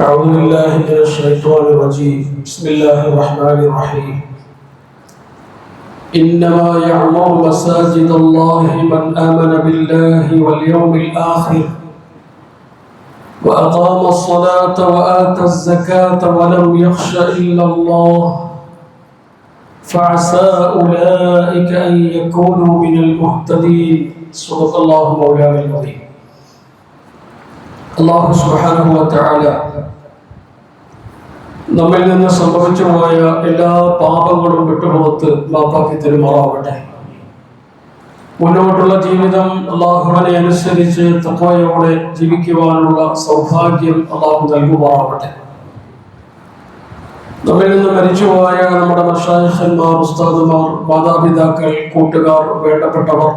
أعوذ بالله من الشيطان الرجيم. بسم الله الرحمن الرحيم. إنما يعمر مساجد الله من آمن بالله واليوم الآخر وأقام الصلاة وآتى الزكاة ولم يخش إلا الله فعسى أولئك أن يكونوا من المهتدين. صدق الله مولانا العظيم. അള്ളാഹു സുബ്ഹാനഹു വതആല നമ്മിൽ നിന്ന് സംഭവിച്ചു പോയ എല്ലാ പാപങ്ങളും വിട്ടുപുറത്ത് മാപ്പാക്കി തെരുമാറാവട്ടെ. മുന്നോട്ടുള്ള ജീവിതം അള്ളാഹുവിനെ അനുസരിച്ച് തത്വയോടെ ജീവിക്കുവാനുള്ള സൗഭാഗ്യം അള്ളാഹു നൽകുമാറാവട്ടെ. നമ്മിൽ നിന്ന് മരിച്ചുപോയ നമ്മുടെ മഷായഹന്മാർ ഉസ്താദുമാർ മാതാപിതാക്കൾ കൂട്ടുകാർ വേണ്ടപ്പെട്ടവർ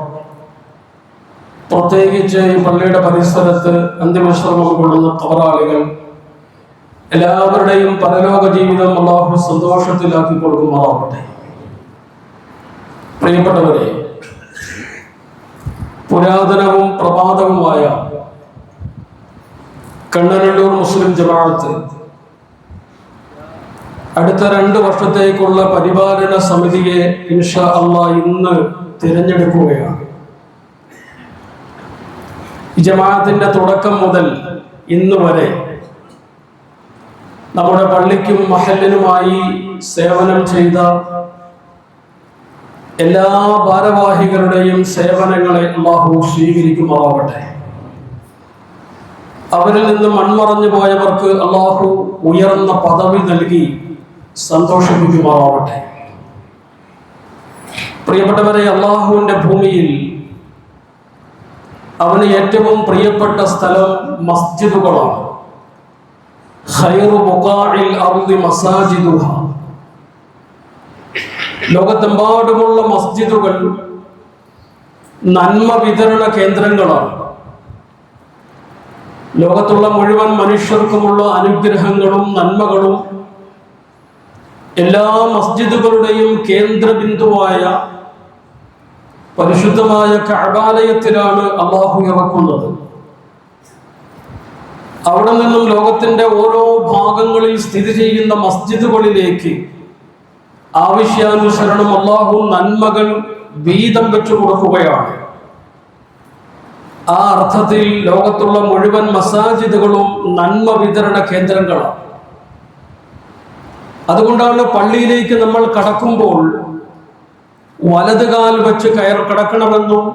പ്രത്യേകിച്ച് ഈ പള്ളിയുടെ പരിസരത്ത് അന്തിമശ്രമം കൊള്ളുന്ന തോറാളികൾ എല്ലാവരുടെയും പരലോക ജീവിതം അള്ളാഹു സന്തോഷത്തിലാക്കി കൊടുക്കുമാറാവട്ടെ. പ്രിയപ്പെട്ടവരെ പുരാതനവും പ്രഭാതവുമായ കണ്ണനല്ലൂർ മുസ്ലിം ജമാഅത്ത് അടുത്ത രണ്ട് വർഷത്തേക്കുള്ള പരിപാലന സമിതിയെ ഇൻഷാ അള്ളാഹ് ഇന്ന് തിരഞ്ഞെടുക്കുകയാണ്. ജമാഅത്തിന്റെ തുടക്കം മുതൽ ഇന്ന് വരെ നമ്മുടെ പള്ളിക്കും മഹലിനുമായി സേവനം ചെയ്ത എല്ലാ ഭാരവാഹികളുടെയും സേവനങ്ങളെ അള്ളാഹു സ്വീകരിക്കുമാറാവട്ടെ. അവരിൽ നിന്ന് മൺമറഞ്ഞു പോയവർക്ക് അള്ളാഹു ഉയർന്ന പദവി നൽകി സന്തോഷിപ്പിക്കുമാറാവട്ടെ. പ്രിയപ്പെട്ടവരെ അള്ളാഹുവിന്റെ ഭൂമിയിൽ അവന് ഏറ്റവും പ്രിയപ്പെട്ട സ്ഥലം മസ്ജിദുകളാണ്. ലോകത്തെമ്പാടുമുള്ള മസ്ജിദുകൾ നന്മ വിതരണ കേന്ദ്രങ്ങളാണ്. ലോകത്തുള്ള മുഴുവൻ മനുഷ്യർക്കുമുള്ള അനുഗ്രഹങ്ങളും നന്മകളും എല്ലാ മസ്ജിദുകളുടെയും കേന്ദ്രബിന്ദുവായ പരിശുദ്ധമായ കഅബാലയത്തിലാണ് അള്ളാഹു ഇറക്കുന്നത്. അവിടെ നിന്നും ലോകത്തിന്റെ ഓരോ ഭാഗങ്ങളിൽ സ്ഥിതി ചെയ്യുന്ന മസ്ജിദുകളിലേക്ക് ആവശ്യാനുസരണം അള്ളാഹു നന്മകൾ വീതം വെച്ചു കൊടുക്കുകയാണ്. ആ അർത്ഥത്തിൽ ലോകത്തുള്ള മുഴുവൻ മസാജിദുകളും നന്മ വിതരണ കേന്ദ്രങ്ങളാണ്. അതുകൊണ്ടാണ് പള്ളിയിലേക്ക് നമ്മൾ കടക്കുമ്പോൾ വലതുകാൽ വെച്ച് കയർ കിടക്കണമെന്നും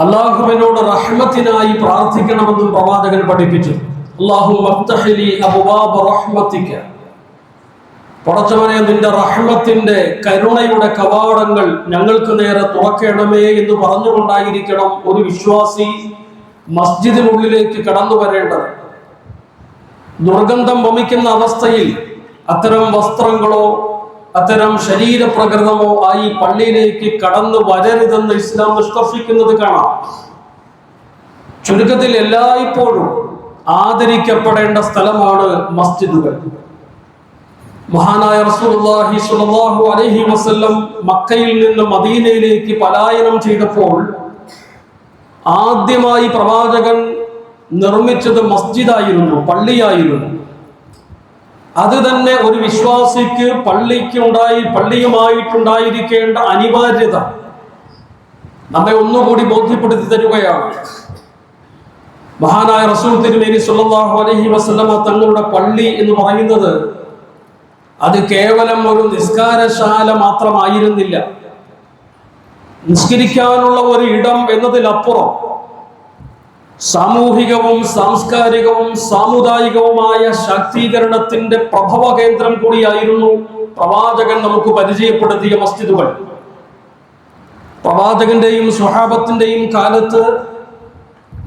അള്ളാഹുവിനോട് റഹ്മത്തിനായി പ്രാർത്ഥിക്കണമെന്നും പ്രവാചകൻ പഠിപ്പിച്ചു. അള്ളാഹു പടച്ചവനെ നിന്റെ റഹ്മത്തിന്റെ കരുണയുടെ കവാടങ്ങൾ ഞങ്ങൾക്ക് നേരെ തുറക്കണമേ എന്ന് പറഞ്ഞുകൊണ്ടായിരിക്കണം ഒരു വിശ്വാസി മസ്ജിദിനുള്ളിലേക്ക് കടന്നു വരേണ്ടത്. ദുർഗന്ധം വമിക്കുന്ന അവസ്ഥയിൽ അത്തരം വസ്ത്രങ്ങളോ അത്തരം ശരീരപ്രകൃതമോ ആയി പള്ളിയിലേക്ക് കടന്നു വരരുതെന്ന് ഇസ്ലാം നിഷ്കർഷിക്കുന്നത് കാണാം. ചുരുക്കത്തിൽ എല്ലായ്പ്പോഴും ആദരിക്കപ്പെടേണ്ട സ്ഥലമാണ് മസ്ജിദുകൾ. മഹാനായ റസൂലുള്ളാഹി സ്വല്ലല്ലാഹു അലൈഹി വസല്ലം മക്കയിൽ നിന്ന് മദീനയിലേക്ക് പലായനം ചെയ്തപ്പോൾ ആദ്യമായി പ്രവാചകൻ നിർമ്മിച്ചത് മസ്ജിദായിരുന്നു പള്ളിയായിരുന്നു. അത് തന്നെ ഒരു വിശ്വാസിക്ക് പള്ളിക്കുണ്ടായി പള്ളിയുമായിട്ടുണ്ടായിരിക്കേണ്ട അനിവാര്യത നമ്മെ ഒന്നുകൂടി ബോധ്യപ്പെടുത്തി തരികയാണ്. മഹാനായ റസൂൽ തിരുമേനി സുല്ലാഹു അലഹി വസ്ലമ തങ്ങളുടെ പള്ളി എന്ന് പറയുന്നത് അത് കേവലം ഒരു നിസ്കാരശാല മാത്രമായിരുന്നില്ല. നിസ്കരിക്കാനുള്ള ഒരു ഇടം എന്നതിലപ്പുറം സാമൂഹികവും സാംസ്കാരികവും സാമുദായികവുമായ ശാക്തീകരണത്തിന്റെ പ്രഭവ കേന്ദ്രം കൂടിയായിരുന്നു പ്രവാചകൻ നമുക്ക് പരിചയപ്പെടുത്തിയ മസ്ജിദുകൾ. പ്രവാചകന്റെയും സ്വഹാബത്തിന്റെയും കാലത്ത്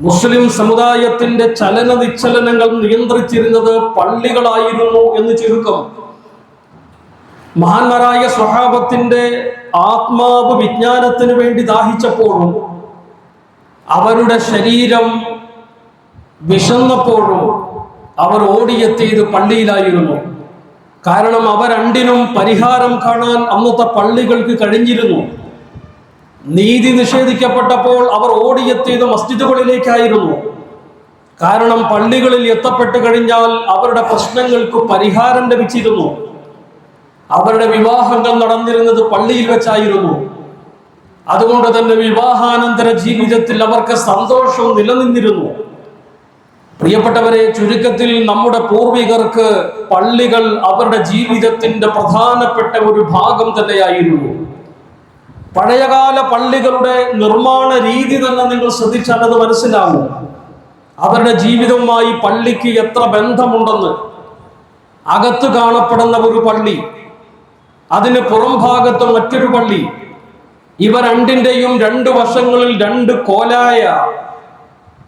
മുസ്ലിം സമുദായത്തിന്റെ ചലന നിശ്ചലനങ്ങൾ നിയന്ത്രിച്ചിരുന്നത് പള്ളികളായിരുന്നു എന്ന് ചുരുക്കം. മഹാന്മാരായ സ്വഹാബത്തിന്റെ ആത്മാവ് വിജ്ഞാനത്തിന് വേണ്ടി ദാഹിച്ചപ്പോഴും അവരുടെ ശരീരം വിശന്നപ്പോഴും അവർ ഓടിയെത്തിയത് പള്ളിയിലായിരുന്നു. കാരണം അവ രണ്ടിനും പരിഹാരം കാണാൻ അന്നത്തെ പള്ളികൾക്ക് കഴിഞ്ഞിരുന്നു. നീതി നിഷേധിക്കപ്പെട്ടപ്പോൾ അവർ ഓടിയെത്തിയത് മസ്ജിദുകളിലേക്കായിരുന്നു. കാരണം പള്ളികളിൽ എത്തപ്പെട്ട് കഴിഞ്ഞാൽ അവരുടെ പ്രശ്നങ്ങൾക്ക് പരിഹാരം ലഭിച്ചിരുന്നു. അവരുടെ വിവാഹങ്ങൾ നടന്നിരുന്നത് പള്ളിയിൽ വെച്ചായിരുന്നു. അതുകൊണ്ട് തന്നെ വിവാഹാനന്തര ജീവിതത്തിൽ അവർക്ക് സന്തോഷവും നിലനിന്നിരുന്നു. പ്രിയപ്പെട്ടവരെ ചുരുക്കത്തിൽ നമ്മുടെ പൂർവികർക്ക് പള്ളികൾ അവരുടെ ജീവിതത്തിന്റെ പ്രധാനപ്പെട്ട ഒരു ഭാഗം തന്നെയായിരുന്നു. പഴയകാല പള്ളികളുടെ നിർമ്മാണ രീതി തന്നെ നിങ്ങൾ ശ്രദ്ധിച്ചാൽ അത് മനസ്സിലാവും. അവരുടെ ജീവിതവുമായി പള്ളിക്ക് എത്ര ബന്ധമുണ്ടെന്ന്. അകത്ത് കാണപ്പെടുന്ന ഒരു പള്ളി അതിന് പുറം ഭാഗത്ത് മറ്റൊരു പള്ളി ഇവ രണ്ടിന്റെയും രണ്ട് വശങ്ങളിൽ രണ്ട് കോലായ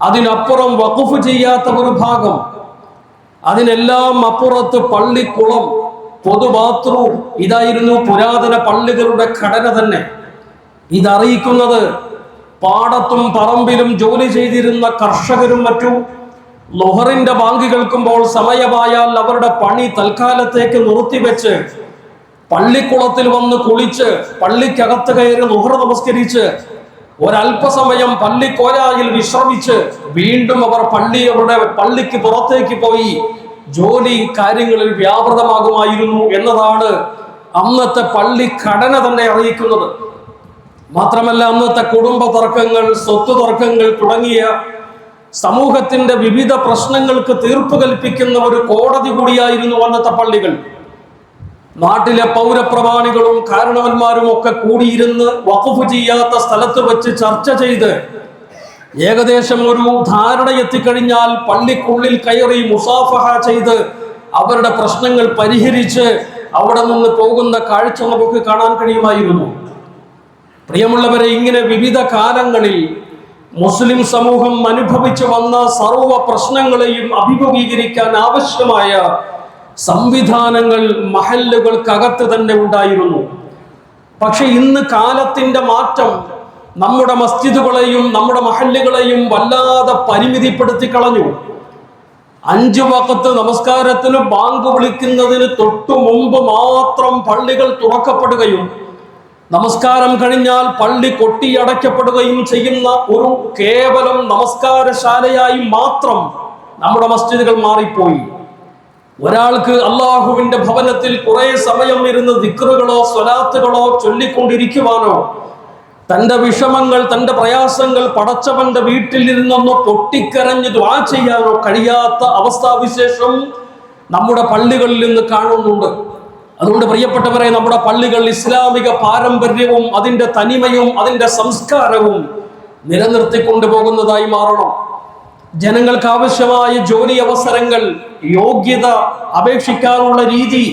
അതിനപ്പുറം വഖഫ് ചെയ്യാത്ത ഒരു ഭാഗം. അതിനെല്ലാം അപ്പുറത്ത് പള്ളിക്കുളം പൊതു ബാത്റൂം ഇതായിരുന്നു പുരാതന പള്ളികളുടെ ഘടന തന്നെ. ഇതറിയിക്കുന്നത് പാടത്തും പറമ്പിലും ജോലി ചെയ്തിരുന്ന കർഷകരും മറ്റും ലൊഹറിന്റെ ബാങ്ക് കേൾക്കുമ്പോൾ സമയമായാൽ അവരുടെ പണി തൽക്കാലത്തേക്ക് നിർത്തിവെച്ച് പള്ളിക്കുളത്തിൽ വന്ന് കുളിച്ച് പള്ളിക്കകത്ത് കയറി നുഹർ നമസ്കരിച്ച് ഒരല്പസമയം പള്ളിക്കോരായിൽ വിശ്രമിച്ച് വീണ്ടും അവർ പള്ളി അവരുടെ പള്ളിക്ക് പുറത്തേക്ക് പോയി. ജോലി കാര്യങ്ങളിൽ വ്യാപൃതമാകുമായിരുന്നു എന്നതാണ് അന്നത്തെ പള്ളി ഘടന തന്നെ അറിയിക്കുന്നത്. മാത്രമല്ല അന്നത്തെ കുടുംബ തർക്കങ്ങൾ സ്വത്ത് തർക്കങ്ങൾ തുടങ്ങിയ സമൂഹത്തിന്റെ വിവിധ പ്രശ്നങ്ങൾക്ക് തീർപ്പ് കൽപ്പിക്കുന്ന ഒരു കോടതി കൂടിയായിരുന്നു അന്നത്തെ പള്ളികൾ. നാട്ടിലെ പൗരപ്രമാണികളും കാരണവന്മാരും ഒക്കെ കൂടിയിരുന്ന് വഖഫ് ചെയ്യാത്ത സ്ഥലത്ത് വെച്ച് ചർച്ച ചെയ്ത് ഏകദേശം ഒരു ധാരണ എത്തിക്കഴിഞ്ഞാൽ പള്ളിക്കുള്ളിൽ കയറി മുസാഫഹ ചെയ്ത് അവരുടെ പ്രശ്നങ്ങൾ പരിഹരിച്ച് അവിടെ നിന്ന് പോകുന്ന കാഴ്ച നമുക്ക് കാണാൻ കഴിയുമായിരുന്നു. പ്രിയമുള്ളവരെ ഇങ്ങനെ വിവിധ കാലങ്ങളിൽ മുസ്ലിം സമൂഹം അനുഭവിച്ചു വന്ന സർവ പ്രശ്നങ്ങളെയും അഭിമുഖീകരിക്കാൻ ആവശ്യമായ സംവിധാനങ്ങൾ മഹല്ലുകൾക്കകത്ത് തന്നെ ഉണ്ടായിരുന്നു. പക്ഷെ ഇന്ന് കാലത്തിന്റെ മാറ്റം നമ്മുടെ മസ്ജിദുകളെയും നമ്മുടെ മഹല്ലുകളെയും വല്ലാതെ പരിമിതിപ്പെടുത്തി കളഞ്ഞു. അഞ്ചു വക്കത്ത് നമസ്കാരത്തിന് ബാങ്ക് വിളിക്കുന്നതിന് തൊട്ടു മുമ്പ് മാത്രം പള്ളികൾ തുറക്കപ്പെടുകയും നമസ്കാരം കഴിഞ്ഞാൽ പള്ളി കൊട്ടിയടയ്ക്കപ്പെടുകയും ചെയ്യുന്ന ഒരു കേവലം നമസ്കാരശാലയായി മാത്രം നമ്മുടെ മസ്ജിദുകൾ മാറിപ്പോയി. ഒരാൾക്ക് അള്ളാഹുവിന്റെ ഭവനത്തിൽ കുറെ സമയം ഇരുന്ന് ദിക്റുകളോ സ്വലാത്തുകളോ ചൊല്ലിക്കൊണ്ടിരിക്കുവാനോ തന്റെ വിഷമങ്ങൾ തന്റെ പ്രയാസങ്ങൾ പടച്ചവന്റെ വീട്ടിൽ ഇരുന്നൊന്ന് പൊട്ടിക്കരഞ്ഞ് ദ്വാ ചെയ്യാനോ കഴിയാത്ത അവസ്ഥാവിശേഷം നമ്മുടെ പള്ളികളിൽ നിന്ന് കാണുന്നുണ്ട്. അതുകൊണ്ട് പ്രിയപ്പെട്ടവരെ നമ്മുടെ പള്ളികൾ ഇസ്ലാമിക പാരമ്പര്യവും അതിന്റെ തനിമയും അതിന്റെ സംസ്കാരവും നിലനിർത്തിക്കൊണ്ടു പോകുന്നതായി മാറണം. ജനങ്ങൾക്ക് ആവശ്യമായ ജോലി അവസരങ്ങൾ യോഗ്യത അപേക്ഷിക്കാനുള്ള രീതി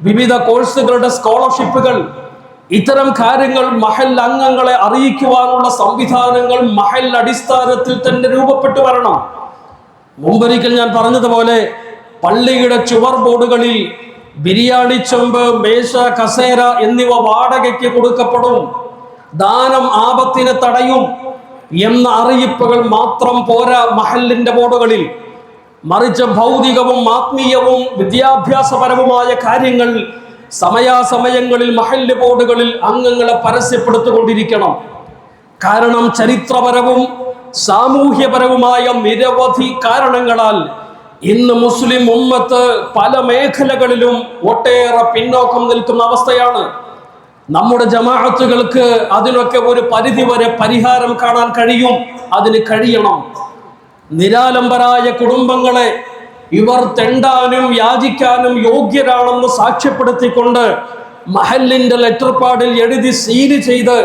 വിവിധ കോഴ്സുകളുടെ സ്കോളർഷിപ്പുകൾ ഇത്തരം കാര്യങ്ങൾ മഹൽ അംഗങ്ങളെ അറിയിക്കുവാനുള്ള സംവിധാനങ്ങൾ മഹൽ അടിസ്ഥാനത്തിൽ തന്നെ രൂപപ്പെട്ടു വരണം. മുമ്പൊരിക്കൽ ഞാൻ പറഞ്ഞതുപോലെ പള്ളിയുടെ ചുവർ ബോർഡുകളിൽ ബിരിയാണി ചെമ്പ് മേശ കസേര എന്നിവ വാടകയ്ക്ക് കൊടുക്കപ്പെടും. ദാനം ആപത്തിനെ തടയും. എന്ന അറിയിപ്പുകൾ മാത്രം പോരാ മഹലിന്റെ ബോർഡുകളിൽ. മറിച്ച് ഭൗതികവും ആത്മീയവും വിദ്യാഭ്യാസപരവുമായ കാര്യങ്ങൾ സമയാസമയങ്ങളിൽ മഹല്ല് ബോർഡുകളിൽ അംഗങ്ങളെ പരസ്യപ്പെടുത്തിക്കൊണ്ടിരിക്കണം. കാരണം ചരിത്രപരവും സാമൂഹ്യപരവുമായ നിരവധി കാരണങ്ങളാൽ ഇന്ന് മുസ്ലിം ഉമ്മത്ത് പല മേഖലകളിലും ഒട്ടേറെ പിന്നോക്കം നിൽക്കുന്ന അവസ്ഥയാണ്. നമ്മുടെ ജമാഅത്തുകൾക്ക് അതിനൊക്കെ ഒരു പരിധി വരെ പരിഹാരം കാണാൻ കഴിയും. അതിന് കഴിയണം. നിരാലംബരായ കുടുംബങ്ങളെ ഇവർ തെണ്ടാനും യാചിക്കാനും യോഗ്യരാണെന്ന് സാക്ഷ്യപ്പെടുത്തിക്കൊണ്ട് മഹലിന്റെ ലെറ്റർ പാഡിൽ എഴുതി സീൽ ചെയ്ത്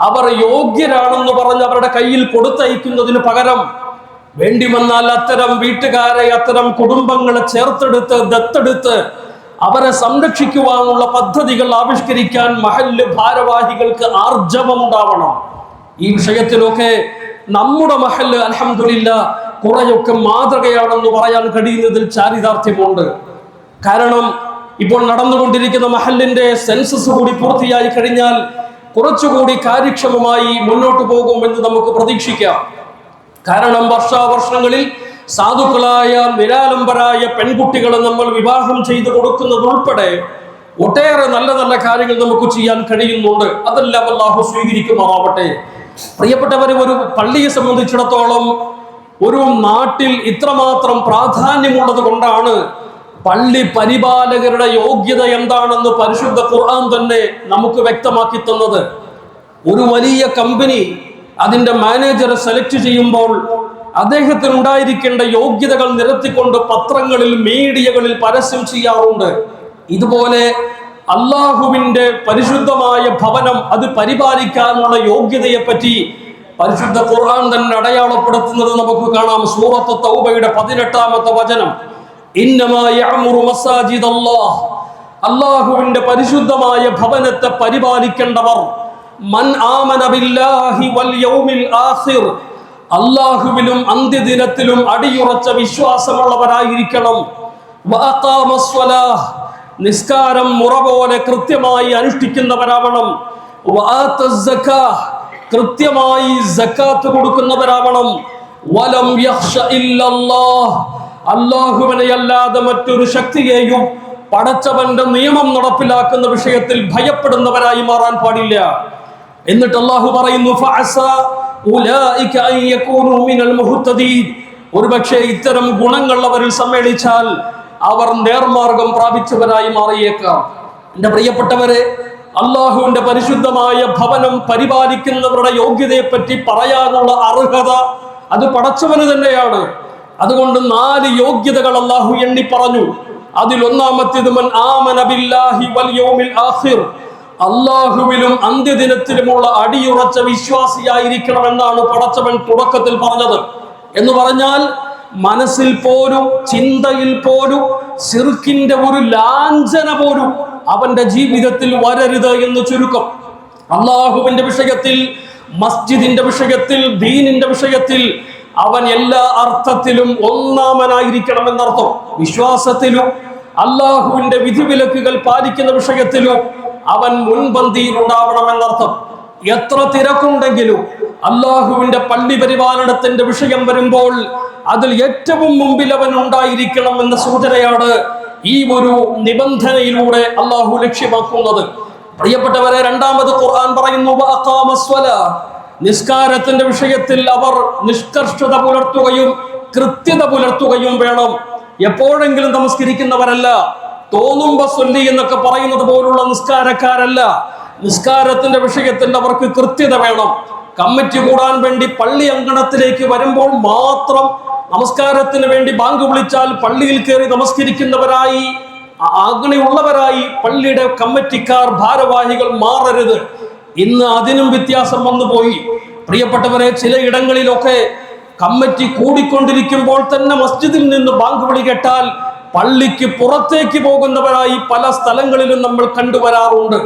അവർ യോഗ്യരാണെന്ന് പറഞ്ഞ് അവരുടെ കയ്യിൽ കൊടുത്തയക്കുന്നതിന് പകരം വേണ്ടി വന്നാൽ അത്തരം വീട്ടുകാരെ അത്തരം കുടുംബങ്ങളെ ചേർത്തെടുത്ത് ദത്തെടുത്ത് അവരെ സംരക്ഷിക്കുവാനുള്ള പദ്ധതികൾ ആവിഷ്കരിക്കാൻ മഹല്ല് ഭാരവാഹികൾക്ക് ആർജവമുണ്ടാവണം. ഈ വിഷയത്തിലൊക്കെ നമ്മുടെ മഹല്ല് അലഹമില്ല കുറെയൊക്കെ മാതൃകയാണെന്ന് പറയാൻ കഴിയുന്നതിൽ ചാരിതാർത്ഥ്യമുണ്ട്. കാരണം ഇപ്പോൾ നടന്നുകൊണ്ടിരിക്കുന്ന മഹല്ലിന്റെ സെൻസസ് കൂടി പൂർത്തിയായി കഴിഞ്ഞാൽ കുറച്ചുകൂടി കാര്യക്ഷമമായി മുന്നോട്ട് പോകുമെന്ന് നമുക്ക് പ്രതീക്ഷിക്കാം. കാരണം വർഷാവർഷങ്ങളിൽ സാധുക്കളായ നിരാലംബരായ പെൺകുട്ടികളെ നമ്മൾ വിവാഹം ചെയ്തു കൊടുക്കുന്നത് ഉൾപ്പെടെ ഒട്ടേറെ നല്ല നല്ല കാര്യങ്ങൾ നമുക്ക് ചെയ്യാൻ കഴിയുന്നുണ്ട്. അതെല്ലാം അള്ളാഹു സ്വീകരിക്കുമാവട്ടെ പ്രിയപ്പെട്ടവരെ ഒരു പള്ളിയെ സംബന്ധിച്ചിടത്തോളം ഒരു നാട്ടിൽ ഇത്രമാത്രം പ്രാധാന്യമുള്ളത് കൊണ്ടാണ് പള്ളി പരിപാലകരുടെ യോഗ്യത എന്താണെന്ന് പരിശുദ്ധ ഖുർആൻ തന്നെ നമുക്ക് വ്യക്തമാക്കി തന്നത്. ഒരു വലിയ കമ്പനി അതിന്റെ മാനേജറെ സെലക്ട് ചെയ്യുമ്പോൾ അദ്ദേഹത്തിന് ഉണ്ടായിരിക്കേണ്ട യോഗ്യതകൾ നിരത്തിക്കൊണ്ട് പത്രങ്ങളിൽ മീഡിയകളിൽ പരസ്യം ചെയ്യാറുണ്ട്. ഇതുപോലെ അള്ളാഹുവിന്റെ പരിശുദ്ധമായ ഭവനം അത് പരിപാലിക്കാനുള്ള യോഗ്യതയെ പറ്റി പരിശുദ്ധ ഖുർആൻ തന്നെ അടയാളപ്പെടുത്തുന്നത് നമുക്ക് കാണാം. സൂറത്ത് തൗബയുടെ പതിനെട്ടാമത്തെ വചനം. അള്ളാഹുവിന്റെ പരിശുദ്ധമായ ഭവനത്തെ പരിപാലിക്കേണ്ടവർ. മൻ ആമന ബില്ലാഹി വൽ യൗമിൽ ആഖിർ. അള്ളാഹുവിലും അന്ത്യദിനത്തിലും അടിയുറച്ച വിശ്വാസമുള്ളവരായിരിക്കണം. നിസ്കാരം മുറ പോലെ കൃത്യമായി അനുഷ്ഠിക്കുന്നവരാവണം. കൃത്യമായി സക്കാത്ത് കൊടുക്കുന്നവരാവണം. വലം അല്ലാതെ മറ്റൊരു ശക്തിയെയും പടച്ചവന്റെ നിയമം നടപ്പിലാക്കുന്ന വിഷയത്തിൽ ഭയപ്പെടുന്നവരായി മാറാൻ പാടില്ല. എന്നിട്ട് അള്ളാഹു പറയുന്നു ഒരുപക്ഷെ ഇത്തരം ഗുണങ്ങൾ അവരിൽ സമ്മേളിച്ചാൽ അവർ നേർമാർഗം പ്രാപിച്ചവരായി മാറിയേക്കാം. എന്റെ പ്രിയപ്പെട്ടവരെ അള്ളാഹുവിന്റെ പരിശുദ്ധമായ ഭവനം പരിപാലിക്കുന്നവരുടെ യോഗ്യതയെ പറ്റി പറയാനുള്ള അർഹത അത് പടച്ചവന് തന്നെയാണ്. അതുകൊണ്ട് നാല് യോഗ്യതകൾ അള്ളാഹു എണ്ണി പറഞ്ഞു. അതിൽ ഒന്നാമത്തേത് ആമന ബില്ലാഹി വൽ യൗമിൽ ആഖിർ. അള്ളാഹുവിലും അന്ത്യദിനത്തിലുമുള്ള അടിയുറച്ച വിശ്വാസിയായിരിക്കണമെന്നാണ് പടച്ചവൻ തുടക്കത്തിൽ പറഞ്ഞത്. എന്ന് പറഞ്ഞാൽ മനസ്സിൽ പോലും ചിന്തയിൽ പോലും സിർക്കിന്റെ ഒരു ലാഞ്ചന പോലും അവന്റെ ജീവിതത്തിൽ വരരുത് എന്ന് ചുരുക്കം. അള്ളാഹുവിന്റെ വിഷയത്തിൽ മസ്ജിദിന്റെ വിഷയത്തിൽ ദീനിന്റെ വിഷയത്തിൽ അവൻ എല്ലാ അർത്ഥത്തിലും ഒന്നാമനായിരിക്കണം എന്നർത്ഥം വിശ്വാസത്തിലും അള്ളാഹുവിന്റെ വിധിവിലക്കുകൾ പാലിക്കുന്ന വിഷയത്തിലും അവൻ മുൻപന്തിയിൽ ഉണ്ടാവണമെന്നർത്ഥം എത്ര തിരക്കുണ്ടെങ്കിലും അള്ളാഹുവിന്റെ പള്ളി പരിപാലനത്തിന്റെ വിഷയം വരുമ്പോൾ അതിൽ ഏറ്റവും മുമ്പിൽ അവൻ ഉണ്ടായിരിക്കണം എന്ന സൂചനയാണ് ഈ ഒരു നിബന്ധനയിലൂടെ അള്ളാഹു ലക്ഷ്യമാക്കുന്നത്. പ്രിയപ്പെട്ടവരെ രണ്ടാമത് ഖുർആൻ പറയുന്നു. നിസ്കാരത്തിന്റെ വിഷയത്തിൽ അവർ നിഷ്കർഷത പുലർത്തുകയും കൃത്യത പുലർത്തുകയും വേണം. എപ്പോഴെങ്കിലും നമസ്കരിക്കുന്നവരല്ല. തോന്നുമ്പോ സൊല്ലി എന്നൊക്കെ പറയുന്നത് പോലുള്ള നിസ്കാരക്കാരല്ല. നിസ്കാരത്തിന്റെ വിഷയത്തിൽ അവർക്ക് കൃത്യത വേണം. കമ്മിറ്റി കൂടാൻ വേണ്ടി പള്ളി അങ്കണത്തിലേക്ക് വരുമ്പോൾ മാത്രം നമസ്കാരത്തിന് വേണ്ടി ബാങ്ക് വിളിച്ചാൽ പള്ളിയിൽ കയറി നമസ്കരിക്കുന്നവരായി അങ്ങനെയുള്ളവരായി പള്ളിയുടെ കമ്മിറ്റിക്കാർ ഭാരവാഹികൾ മാറരുത്. ഇന്ന് അതിനും വ്യത്യാസം വന്നു പോയി. പ്രിയപ്പെട്ടവരെ ചിലയിടങ്ങളിലൊക്കെ കമ്മിറ്റി കൂടിക്കൊണ്ടിരിക്കുമ്പോൾ തന്നെ മസ്ജിദിൽ നിന്ന് ബാങ്ക് വിളി കേട്ടാൽ പള്ളിക്ക് പുറത്തേക്ക് പോകുന്നവരായി പല സ്ഥലങ്ങളിലും നമ്മൾ കണ്ടുവരാറുണ്ട്.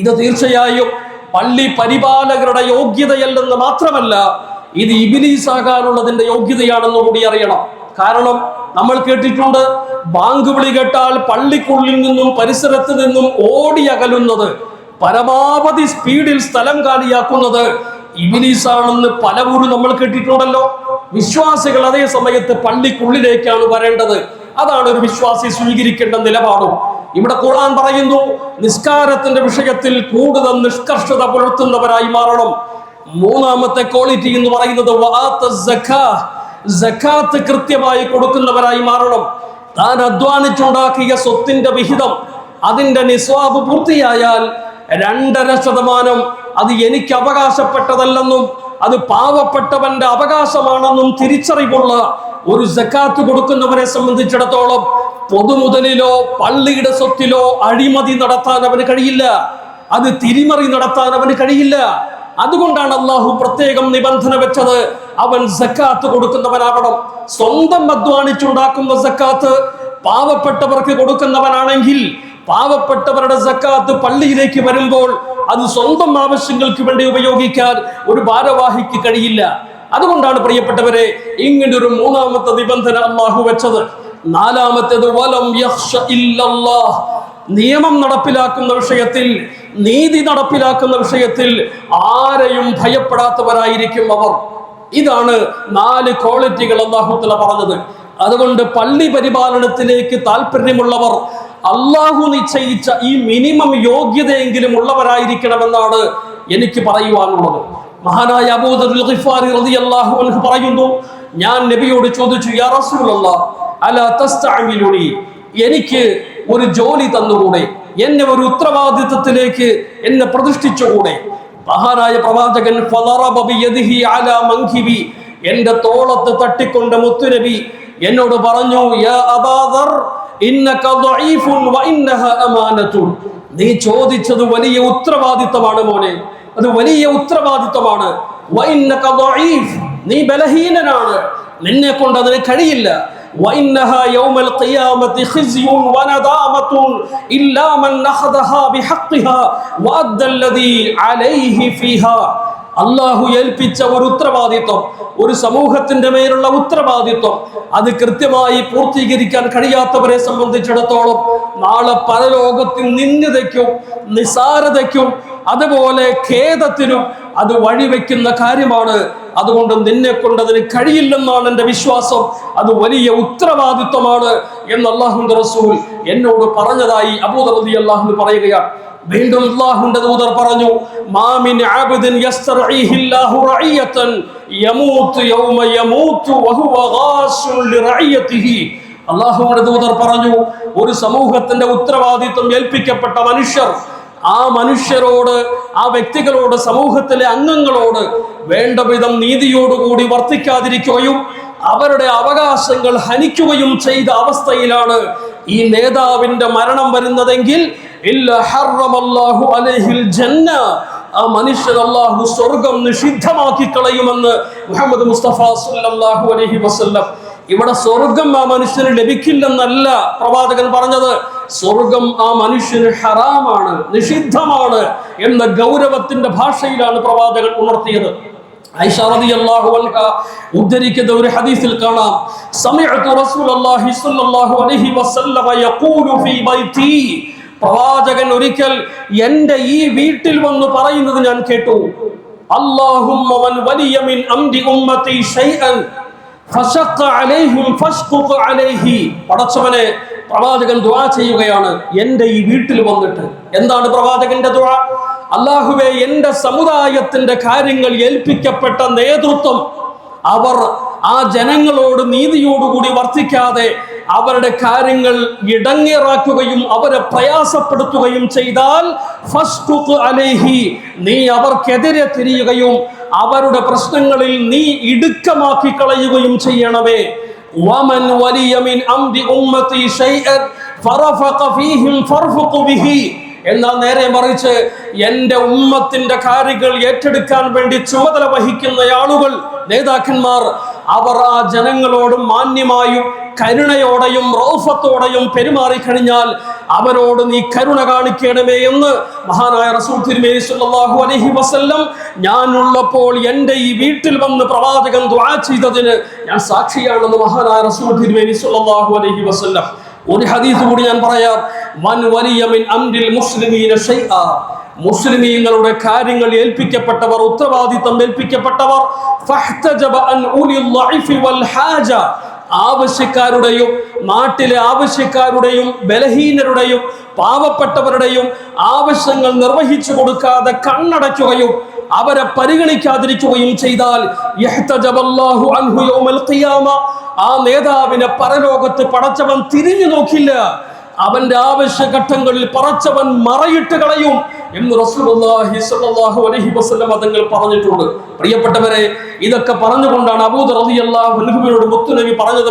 ഇത് തീർച്ചയായും പള്ളി പരിപാലകരുടെ യോഗ്യതയല്ലെന്ന് മാത്രമല്ല ഇത് ഇബിലീസാകാനുള്ളതിന്റെ യോഗ്യതയാണെന്ന് കൂടി അറിയണം. കാരണം നമ്മൾ കേട്ടിട്ടുണ്ട് ബാങ്ക് വിളി കേട്ടാൽ പള്ളിക്കുള്ളിൽ നിന്നും പരിസരത്ത് നിന്നും ഓടി അകലുന്നത് പരമാവധി സ്പീഡിൽ സ്ഥലം കാലിയാക്കുന്നത് ഇബിലീസാണെന്ന് പലവരും നമ്മൾ കേട്ടിട്ടുണ്ടല്ലോ. വിശ്വാസികൾ അതേ സമയത്ത് പള്ളിക്കുള്ളിലേക്കാണ് വരേണ്ടത്. അതാണ് ഒരു വിശ്വാസി സ്വീകരിക്കേണ്ട നിലപാടും. ഇവിടെ ഖുർആൻ പറയുന്നു നിസ്കാരത്തിന്റെ വിഷയത്തിൽ കൂടുതൽ നിഷ്കർഷത പുലർത്തുന്നവരായി മാറണം. മൂന്നാമത്തെ ക്വാളിറ്റി എന്ന് പറയുന്നത്. സക്കാത്ത് കൃത്യമായി കൊടുക്കുന്നവരായി മാറണം. താൻ അധ്വാനിച്ചുണ്ടാക്കിയ സ്വത്തിന്റെ വിഹിതം അതിന്റെ നിസ്വാബ് പൂർത്തിയായാൽ രണ്ടര ശതമാനം അത് എനിക്ക് അവകാശപ്പെട്ടതല്ലെന്നും അത് പാവപ്പെട്ടവന്റെ അവകാശമാണെന്നും തിരിച്ചറിവുള്ള ഒരു ജക്കാത്ത് കൊടുക്കുന്നവരെ സംബന്ധിച്ചിടത്തോളം പൊതുമുതലിലോ പള്ളിയുടെ സ്വത്തിലോ അഴിമതി നടത്താൻ അവന് കഴിയില്ല. അത് തിരിമറി നടത്താൻ അവന് കഴിയില്ല. അതുകൊണ്ടാണ് അള്ളാഹു പ്രത്യേകം നിബന്ധന വെച്ചത് അവൻ സക്കാത്ത് കൊടുക്കുന്നവനാവണം. സ്വന്തം അധ്വാനിച്ചുണ്ടാക്കുന്ന സക്കാത്ത് പാവപ്പെട്ടവർക്ക് കൊടുക്കുന്നവനാണെങ്കിൽ പാവപ്പെട്ടവരുടെ സക്കാത്ത് പള്ളിയിലേക്ക് വരുമ്പോൾ അത് സ്വന്തം ആവശ്യങ്ങൾക്ക് വേണ്ടി ഉപയോഗിക്കാൻ ഒരു ഭാരവാഹിക്ക് കഴിയില്ല. അതുകൊണ്ടാണ് പ്രിയപ്പെട്ടവരെ ഇങ്ങനെ ഒരു മൂന്നാമത്തെ നിബന്ധന അള്ളാഹു വെച്ചത്. നാലാമത്തേത് വലം നിയമം നടപ്പിലാക്കുന്ന വിഷയത്തിൽ നീതി നടപ്പിലാക്കുന്ന വിഷയത്തിൽ ആരെയും ഭയപ്പെടാത്തവരായിരിക്കും അവർ. ഇതാണ് നാല് ക്വാളിറ്റികൾ അള്ളാഹുത്തല പറഞ്ഞത്. അതുകൊണ്ട് പള്ളി പരിപാലനത്തിലേക്ക് താല്പര്യമുള്ളവർ അള്ളാഹു നിശ്ചയിച്ച ഈ മിനിമം യോഗ്യതയെങ്കിലും ഉള്ളവരായിരിക്കണമെന്നാണ് എനിക്ക് പറയുവാനുള്ളത്. മഹാനായ അബൂദുൽ റളിയല്ലാഹു അൻഹു പറയുന്നു ഞാൻ നബിയോട് ചോദിച്ചു യാ അല എനിക്ക് ഒരു ജോലി തന്നുകൂടെ? എന്നെ ഒരു ഉത്തരവാദിത്വത്തിലേക്ക് എന്നെ പ്രതിഷ്ഠിച്ചുകൂടെ? മഹാനായ പ്രവാചകൻ എന്റെ തോളത്ത് തട്ടിക്കൊണ്ട് മുത്തുനബി എന്നോട് പറഞ്ഞു നീ ചോദിച്ചത് വലിയ ഉത്തരവാദിത്തമാണ് മോനെ. അത് വലിയ ഉത്തരവാദിത്തമാണ് വ ഇന്നക ദഈഫ് നീ ബലഹീനനാണ് നിന്നെ കൊണ്ട് അതിന് കഴിയില്ല وإنها يوم القيامة خزي وندامة إلا من أخذها بحقها وأدى الذي عليه فيها അള്ളാഹു ഏൽപ്പിച്ച ഒരു ഉത്തരവാദിത്വം ഒരു സമൂഹത്തിന്റെ മേലുള്ള ഉത്തരവാദിത്വം. അത് കൃത്യമായി പൂർത്തീകരിക്കാൻ കഴിയാത്തവരെ സംബന്ധിച്ചിടത്തോളം നാളെ പല ലോകത്തിൽ നിന്ദ്യതയ്ക്കും നിസാരതയ്ക്കും അതുപോലെ ഖേദത്തിനും അത് വഴിവെക്കുന്ന കാര്യമാണ്. അതുകൊണ്ട് നിന്നെ കൊണ്ട് കഴിയില്ലെന്നാണ് എന്റെ വിശ്വാസം. അത് വലിയ ഉത്തരവാദിത്വമാണ് എന്ന് അള്ളാഹുന്റെ റസൂൽ എന്നോട് പറഞ്ഞതായി അബൂദറലി അള്ളാഹു പറയുകയാണ്. വീണ്ടും അള്ളാഹുന്റെ ദൂതർ പറഞ്ഞു മാമിൻ ആബിദിൻ യസ്തറഈഹില്ലാഹു റഈയതൻ യമൂതു യൗമ യമൂതു വഹുവ ഗാസുൻ ലിറഈയതിഹി അള്ളാഹുവിന്റെ ദൂതർ പറഞ്ഞു ഒരു സമൂഹത്തിന്റെ ഉത്തരവാദിത്വം ഏൽപ്പിക്കപ്പെട്ട മനുഷ്യർ ആ മനുഷ്യരോട് ആ വ്യക്തികളോട് സമൂഹത്തിലെ അംഗങ്ങളോട് വേണ്ട വിധം നീതിയോടുകൂടി വർത്തിക്കാതിരിക്കുകയും അവരുടെ അവകാശങ്ങൾ ഹനിക്കുകയും ചെയ്ത അവസ്ഥയിലാണ് ഈ നേതാവിന്റെ മരണം വരുന്നതെങ്കിൽ ആ മനുഷ്യൻ അള്ളാഹു സ്വർഗം നിഷിദ്ധമാക്കി കളയുമെന്ന് മുഹമ്മദ് മുസ്തഫ സല്ലല്ലാഹു അലൈഹി വസല്ലം ഇവിടെ സ്വർഗം ആ മനുഷ്യന് ലഭിക്കില്ലെന്നല്ല പ്രവാചകൻ പറഞ്ഞത്. സ്വർഗം ആ മനുഷ്യന് ഹറാമാണ് നിഷിദ്ധമാണ് എന്ന ഗൗരവത്തിന്റെ ഭാഷയിലാണ് പ്രവാചകൻ ഉണർത്തിയത്. ഉദ്ധരിക്കുന്ന ഒരു ഹദീസിൽ കാണാം. പ്രവാചകൻ ഒരിക്കൽ എന്റെ ഈ വീട്ടിൽ വന്ന് പറയുന്നത് ഞാൻ കേട്ടു. അല്ലാഹുമ്മ പടച്ചവനെ പ്രവാചകൻ ദുവാ ചെയ്യുകയാണ്. എന്റെ ഈ വീട്ടിൽ വന്നിട്ട് എന്താണ് പ്രവാചകന്റെ ദുവാ അള്ളാഹുവെ എന്റെ സമുദായത്തിന്റെ കാര്യങ്ങൾ ഏൽപ്പിക്കപ്പെട്ട നേതൃത്വം അവർ ആ ജനങ്ങളോട് നീതിയോടുകൂടി വർത്തിക്കാതെ അവരുടെ കാര്യങ്ങൾ ഇടങ്ങേറാക്കുകയും അവരെ പ്രയാസപ്പെടുത്തുകയും ചെയ്താൽ നീ അവർക്കെതിരെ തിരിയുകയും അവരുടെ പ്രശ്നങ്ങളിൽ നീ ഇടുക്കമാക്കി കളയുകയും ചെയ്യണമേ. വമൻ വലിയമിൻ അംരി ഉമ്മത്തി ഷൈഅൻ ഫറഫഖ ഫീഹിം ഫർഫഖു ബിഹി. എന്നാൽ നേരെ മറിച്ച് എന്റെ ഉമ്മത്തിന്റെ കാര്യങ്ങൾ ഏറ്റെടുക്കാൻ വേണ്ടി ചുമതല വഹിക്കുന്ന ആളുകൾ നേതാക്കന്മാർ അവർ ആ ജനങ്ങളോട് മാന്യമായും കരുണയോടെയും റൗഫത്തോടെയും പെരുമാറി കഴിഞ്ഞാൽ അവരോട് നീ കരുണ കാണിക്കണമേ എന്ന് മഹാനായ റസൂൽ തിരുമേനി സല്ലല്ലാഹു അലൈഹി വസല്ലം ഞാൻ ഉള്ളപ്പോൾ എന്റെ ഈ വീട്ടിൽ വന്ന് പ്രവാചകൻ ദുആ ചെയ്തതിന് ഞാൻ സാക്ഷിയാണെന്ന് മഹാനായ റസൂൽ തിരുമേനി സല്ലല്ലാഹു അലൈഹി വസല്ലം. ഒരു ഹദീസ് കൂടി ഞാൻ പറയാം. വൻ വലിയ മിൻ അംരിൽ മുസ്ലിമീന ഷൈആ. മുസ്ലിമീങ്ങളുടെ കാര്യങ്ങൾ ഏൽപ്പിക്കപ്പെട്ടവർ ഉത്തരവാദിത്തം ഏൽപ്പിക്കപ്പെട്ടവർ. ആവശ്യക്കാരുടെയും നാട്ടിലെ ആവശ്യക്കാരുടെയും ബലഹീനരുടെയും പാവപ്പെട്ടവരുടെയും ആവശ്യങ്ങൾ നിർവഹിച്ചു കൊടുക്കാതെ കണ്ണടയ്ക്കുകയും അവരെ പരിഗണിക്കാതിരിക്കുകയും ചെയ്താൽ ആ നേതാവിനെ പരലോകത്ത് പടച്ചവൻ തിരിഞ്ഞു നോക്കില്ല. അവന്റെ ആവശ്യഘട്ടങ്ങളിൽ പറച്ചവൻ മറയിട്ട് കളയും. എന്ന് തങ്ങൾ പറഞ്ഞിട്ടുണ്ട്. പ്രിയപ്പെട്ടവരെ ഇതൊക്കെ പറഞ്ഞുകൊണ്ടാണ് അബൂദ് റളിയല്ലാഹു അൻഹുവിനോട് മുത്തുനബി പറഞ്ഞത്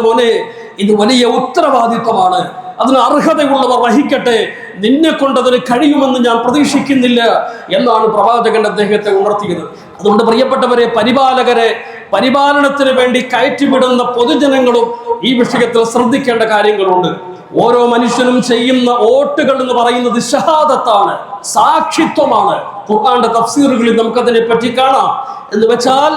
ഇത് വലിയ ഉത്തരവാദിത്വമാണ്. അതിന് അർഹതയുള്ളവർ വഹിക്കട്ടെ. നിന്നെ കൊണ്ട് അതിന് കഴിയുമെന്ന് ഞാൻ പ്രതീക്ഷിക്കുന്നില്ല എന്നാണ് പ്രവാചകൻ അദ്ദേഹത്തെ ഉണർത്തിയത്. അതുകൊണ്ട് പ്രിയപ്പെട്ടവരെ പരിപാലകരെ പരിപാലനത്തിന് വേണ്ടി കയറ്റിവിടുന്ന പൊതുജനങ്ങളും ഈ വിഷയത്തിൽ ശ്രദ്ധിക്കേണ്ട കാര്യങ്ങളുണ്ട്. ഓരോ മനുഷ്യനും ചെയ്യുന്ന വോട്ടുകൾ എന്ന് പറയുന്നത് ഷഹാദത്താണ് സാക്ഷിത്വമാണ്. ഖുർആന്റെ തഫ്സീറുകളിൽ നമുക്കതിനെ പറ്റി കാണാം. എന്ന് വെച്ചാൽ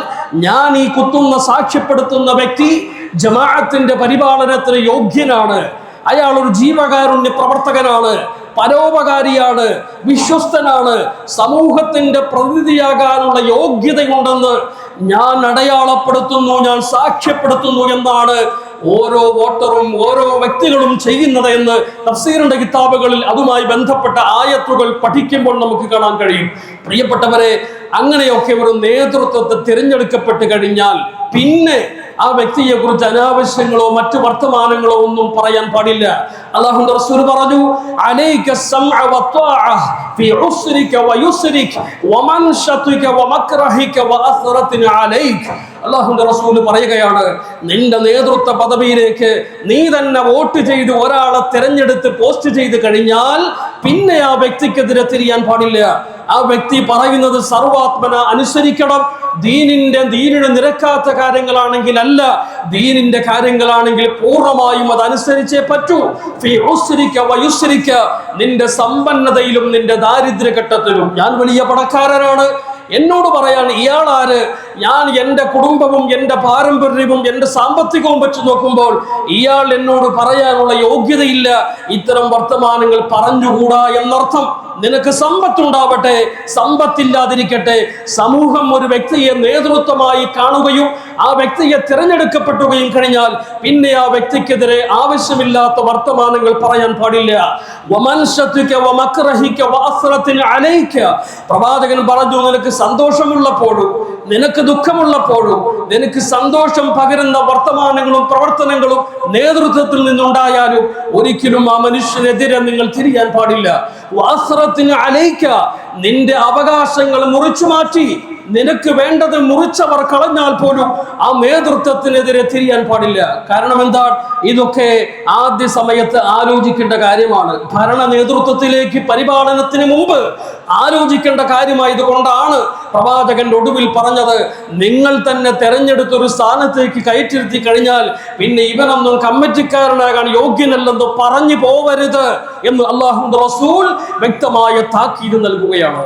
ഞാൻ ഈ കുത്തുന്ന സാക്ഷ്യപ്പെടുത്തുന്ന വ്യക്തി ജമാഅത്തിന്റെ പരിപാലനത്തിന് യോഗ്യനാണ്. അയാൾ ഒരു ജീവകാരുണ്യ പ്രവർത്തകനാണ് പരോപകാരിയാണ് വിശ്വസ്തനാണ് സമൂഹത്തിന്റെ പ്രതിനിധിയാകാനുള്ള യോഗ്യതയുണ്ടെന്ന് ഞാൻ അടയാളപ്പെടുത്തുന്നു ഞാൻ സാക്ഷ്യപ്പെടുത്തുന്നു എന്നാണ് ഓരോ വോട്ടറും ഓരോ വ്യക്തികളും ചെയ്യുന്നത് എന്ന് തഫ്സീറിന്റെ കിതാബുകളിൽ അതുമായി ബന്ധപ്പെട്ട ആയത്തുകൾ പഠിക്കുമ്പോൾ നമുക്ക് കാണാൻ കഴിയും. പ്രിയപ്പെട്ടവരെ അങ്ങനെയൊക്കെ ഒരു നേതൃത്വത്തെ തിരഞ്ഞെടുക്കപ്പെട്ട് കഴിഞ്ഞാൽ പിന്നെ ആ വ്യക്തിയെ കുറിച്ച് അനാവശ്യങ്ങളോ മറ്റു വർത്തമാനങ്ങളോ ഒന്നും പറയാൻ പാടില്ല. അള്ളാഹു റസൂൽ പറഞ്ഞു അലൈക സംഅ വത്വാഅ ഫി ഉസ്രിക വയുസ്രിക വമൻഷതിക വമക്റഹിക വഅസ്റതിന അലൈക. അള്ളാഹുന്റെ റസൂൽ പറയുകയാണ് നിന്റെ നേതൃത്വ പദവിയിലേക്ക് നീ തന്നെ വോട്ട് ചെയ്ത് ഒരാളെ തിരഞ്ഞെടുത്ത് പോസ്റ്റ് ചെയ്ത് കഴിഞ്ഞാൽ പിന്നെ ആ വ്യക്തിക്കെതിരെ തിരിയാൻ പാടില്ല. ആ വ്യക്തി പറയുന്നത് സർവാത്മന അനുസരിക്കണം. ദീനിന്റെ ദീനിന് നിരക്കാത്ത കാര്യങ്ങളാണെങ്കിൽ അല്ല. ദീനിന്റെ കാര്യങ്ങളാണെങ്കിൽ പൂർണമായും അത് അനുസരിച്ചേ പറ്റൂ. നിന്റെ സമ്പന്നതയിലും നിന്റെ ദാരിദ്ര്യഘട്ടത്തിലും ഞാൻ വലിയ പണക്കാരനാണ്. എന്നോട് പറയാൻ ഇയാൾ ആര് ഞാൻ എന്റെ കുടുംബവും എന്റെ പാരമ്പര്യവും എന്റെ സാമ്പത്തികവും വെച്ച് നോക്കുമ്പോൾ ഇയാൾ എന്നോട് പറയാനുള്ള യോഗ്യതയില്ല. ഇത്തരം വർത്തമാനങ്ങൾ പറഞ്ഞുകൂടാ എന്നർത്ഥം. നിനക്ക് സമ്പത്തുണ്ടാവട്ടെ സമ്പത്തില്ലാതിരിക്കട്ടെ. സമൂഹം ഒരു വ്യക്തിയെ നേതൃത്വമായി കാണുകയും ആ വ്യക്തിയെ തിരഞ്ഞെടുക്കപ്പെട്ടുകയും കഴിഞ്ഞാൽ പിന്നെ ആ വ്യക്തിക്കെതിരെ ആവശ്യമില്ലാത്ത വർത്തമാനങ്ങൾ പറയാൻ പാടില്ല. പ്രവാചകൻ പറഞ്ഞു നിനക്ക് സന്തോഷമുള്ളപ്പോഴും നിനക്ക് ദുഃഖമുള്ളപ്പോഴും നിനക്ക് സന്തോഷം പകരുന്ന വർത്തമാനങ്ങളും പ്രവർത്തനങ്ങളും നേതൃത്വത്തിൽ നിന്നുണ്ടായാലും ഒരിക്കലും ആ മനുഷ്യനെതിരെ നിങ്ങൾ തിരിയാൻ പാടില്ല. വാസ്ത്രത്തിന് അലയിക്ക നിന്റെ അവകാശങ്ങൾ മുറിച്ചു മാറ്റി നിനക്ക് വേണ്ടത് മുറിച്ചവർ കളഞ്ഞാൽ പോലും ആ നേതൃത്വത്തിനെതിരെ തിരിയാൻ പാടില്ല. കാരണം എന്താ? ഇതൊക്കെ ആദ്യ സമയത്ത് ആലോചിക്കേണ്ട കാര്യമാണ്. ഭരണ നേതൃത്വത്തിലേക്ക് പരിപാലനത്തിന് മുമ്പ് ആലോചിക്കേണ്ട കാര്യമായത് കൊണ്ടാണ് പ്രവാചകന്റെ ഒടുവിൽ പറഞ്ഞത് നിങ്ങൾ തന്നെ തെരഞ്ഞെടുത്തൊരു സ്ഥാനത്തേക്ക് കയറ്റിരുത്തി കഴിഞ്ഞാൽ പിന്നെ ഇവനൊന്നും കമ്മിറ്റിക്കാരനാകാൻ യോഗ്യനല്ലെന്ന് പറഞ്ഞു പോവരുത് എന്ന് അള്ളാഹു റസൂൽ വ്യക്തമായ താക്കീത് നൽകുകയാണ്.